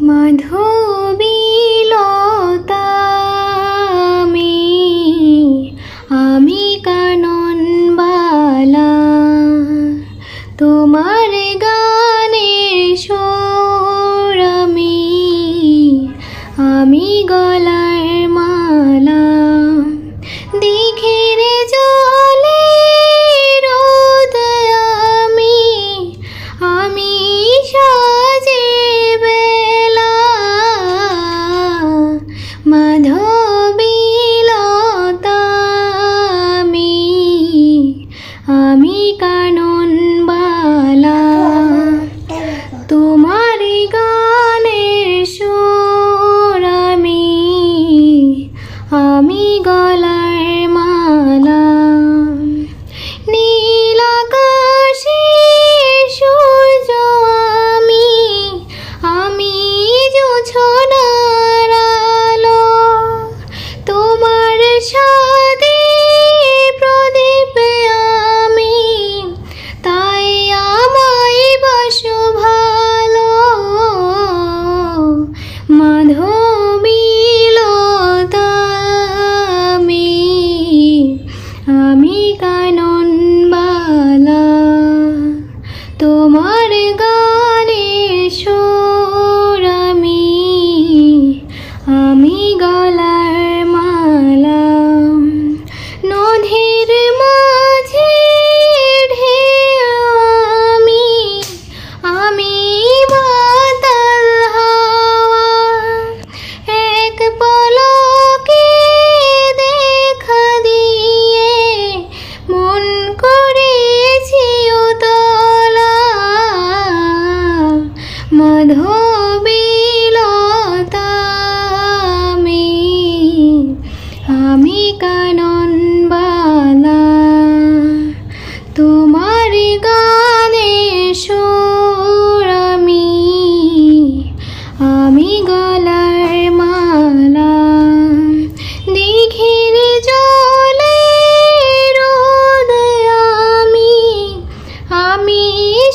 মধুবিলত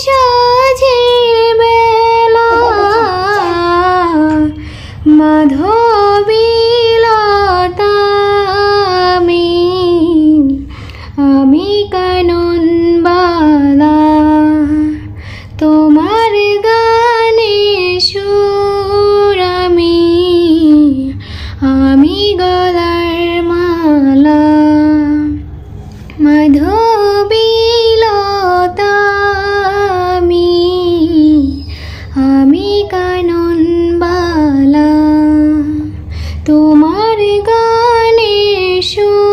সাঝের বেলা। মাধবী লতামি আমি কানন বালা। তোমার গানে সুর